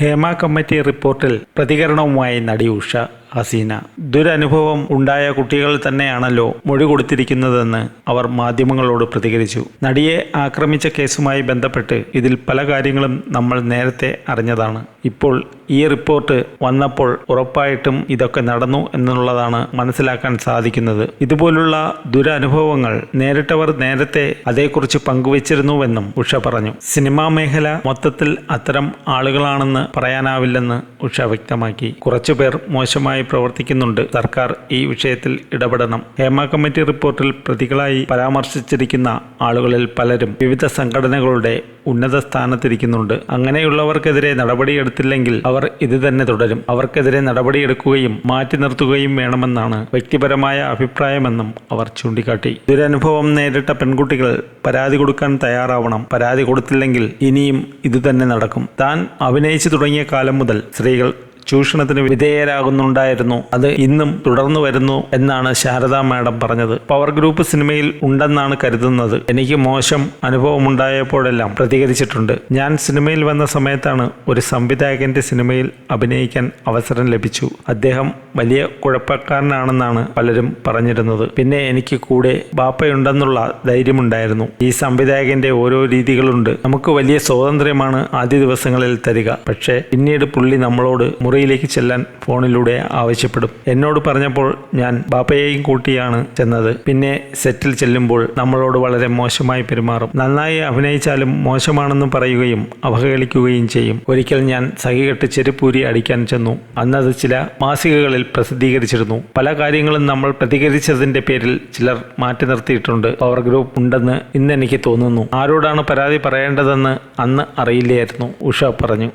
Hema committee റിപ്പോർട്ടിൽ പ്രതികരണവുമായി നടി ഉഷ ഹസീന. ദുരനുഭവം ഉണ്ടായ കുട്ടികൾ തന്നെയാണല്ലോ മൊഴി കൊടുത്തിരിക്കുന്നതെന്ന് അവർ മാധ്യമങ്ങളോട് പ്രതികരിച്ചു. നടിയെ ആക്രമിച്ച കേസുമായി ബന്ധപ്പെട്ട് ഇതിൽ പല കാര്യങ്ങളും നമ്മൾ നേരത്തെ അറിഞ്ഞതാണ്. ഇപ്പോൾ ഈ റിപ്പോർട്ട് വന്നപ്പോൾ ഉറപ്പായിട്ടും ഇതൊക്കെ നടന്നു എന്നുള്ളതാണ് മനസ്സിലാക്കാൻ സാധിക്കുന്നത്. ഇതുപോലുള്ള ദുരനുഭവങ്ങൾ നേരിട്ടവർ നേരത്തെ അതേക്കുറിച്ച് പങ്കുവച്ചിരുന്നുവെന്നും ഉഷ പറഞ്ഞു. സിനിമാ മേഖല മൊത്തത്തിൽ അത്തരം ആളുകളാണെന്ന് പറയാനാവില്ലെന്ന് ഉഷ വ്യക്തമാക്കി. കുറച്ചുപേർ മോശമായി പ്രവർത്തിക്കുന്നുണ്ട്. സർക്കാർ ഈ വിഷയത്തിൽ ഇടപെടണം. ഹേമ കമ്മിറ്റി റിപ്പോർട്ടിൽ പ്രതികളായി പരാമർശിച്ചിരിക്കുന്ന ആളുകളിൽ പലരും വിവിധ സംഘടനകളുടെ ഉന്നത സ്ഥാനത്തിരിക്കുന്നുണ്ട് അങ്ങനെയുള്ളവർക്കെതിരെ നടപടിയെടുത്തില്ലെങ്കിൽ അവർ ഇത് തന്നെ തുടരും. അവർക്കെതിരെ നടപടിയെടുക്കുകയും മാറ്റി നിർത്തുകയും വേണമെന്നാണ് വ്യക്തിപരമായ അഭിപ്രായമെന്നും അവർ ചൂണ്ടിക്കാട്ടി. ദുരനുഭവം നേരിട്ട പെൺകുട്ടികൾ പരാതി കൊടുക്കാൻ തയ്യാറാവണം. പരാതി കൊടുത്തില്ലെങ്കിൽ ഇനിയും ഇതുതന്നെ നടക്കും. താൻ അഭിനയിച്ചു തുടങ്ങിയ കാലം മുതൽ സ്ത്രീകൾ ചൂഷണത്തിന് വിധേയരാകുന്നുണ്ടായിരുന്നു. അത് ഇന്നും തുടർന്നു വരുന്നു എന്നാണ് ശാരദ മാഡം പറഞ്ഞത്. പവർ ഗ്രൂപ്പ് സിനിമയിൽ ഉണ്ടെന്നാണ് കരുതുന്നത്. എനിക്ക് മോശം അനുഭവമുണ്ടായപ്പോഴെല്ലാം പ്രതികരിച്ചിട്ടുണ്ട്. ഞാൻ സിനിമയിൽ വന്ന സമയത്താണ് ഒരു സംവിധായകന്റെ സിനിമയിൽ അഭിനയിക്കാൻ അവസരം ലഭിച്ചു. അദ്ദേഹം വലിയ കുഴപ്പക്കാരനാണെന്നാണ് പലരും പറഞ്ഞിരുന്നത്. പിന്നെ എനിക്ക് കൂടെ ബാപ്പയുണ്ടെന്നുള്ള ധൈര്യമുണ്ടായിരുന്നു. ഈ സംവിധായകന്റെ ഓരോ രീതികളുണ്ട്. നമുക്ക് വലിയ സ്വാതന്ത്ര്യമാണ് ആദ്യ ദിവസങ്ങളിൽ തരിക. പക്ഷേ പിന്നീട് പുള്ളി നമ്മളോട് മുറിയിലേക്ക് ചെല്ലാൻ ഫോണിലൂടെ ആവശ്യപ്പെടും. എന്നോട് പറഞ്ഞപ്പോൾ ഞാൻ ബാപ്പയെയും കൂട്ടിയാണ് ചെന്നത്. പിന്നെ സെറ്റിൽ ചെല്ലുമ്പോൾ നമ്മളോട് വളരെ മോശമായി പെരുമാറും. നന്നായി അഭിനയിച്ചാലും മോശമാണെന്ന് പറയുകയും അവഹേളിക്കുകയും ചെയ്യും. ഒരിക്കൽ ഞാൻ സഹികെട്ട് ചെരുപ്പൂരി അടിക്കാൻ ചെന്നു. അന്നത് ചില മാസികകളിൽ പ്രസിദ്ധീകരിച്ചിരുന്നു. പല കാര്യങ്ങളും നമ്മൾ പ്രതികരിച്ചതിന്റെ പേരിൽ ചിലർ മാറ്റി നിർത്തിയിട്ടുണ്ട്. പവർ ഗ്രൂപ്പ് ഉണ്ടെന്ന് ഇന്ന് എനിക്ക് തോന്നുന്നു. ആരോടാണ് പരാതി പറയേണ്ടതെന്ന് അന്ന് അറിയില്ലായിരുന്നു ഉഷ പറഞ്ഞു.